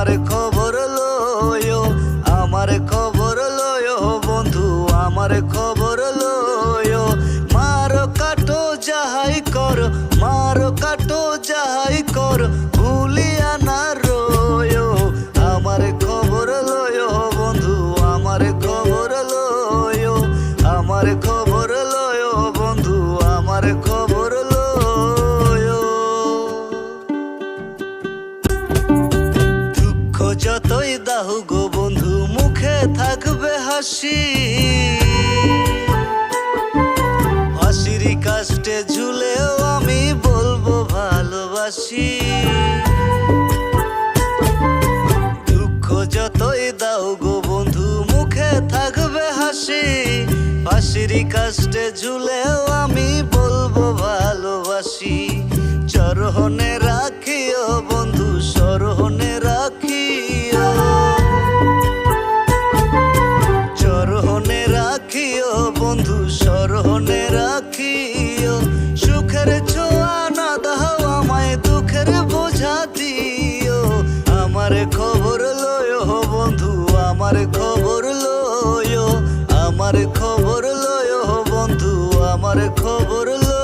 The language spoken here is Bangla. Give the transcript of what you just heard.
আমার খবর লয় আমার খবর লয় বন্ধু, আমার খবর লয় মার কাটো যাহাই কর, মার কাটো যতই গো বন্ধু, মুখে থাকবে হাসি। হাসির কাস্টে ঝুলেও আমি বলব ভালোবাসি। দুঃখ যতই দাও গো বন্ধু, মুখে থাকবে হাসি। হাসির কাস্টে ঝুলেও আমি বলব ভালোবাসি। চরহনে রাখিও বন্ধু বন্ধু, স্মরণে রাখিও। সুখের ছোঁয়া না দাও আমায়, দুঃখের বোঝা দিও। আমার খবর লয় বন্ধু, আমার খবর লয়। আমার খবর লয় বন্ধু, আমার খবর লয়।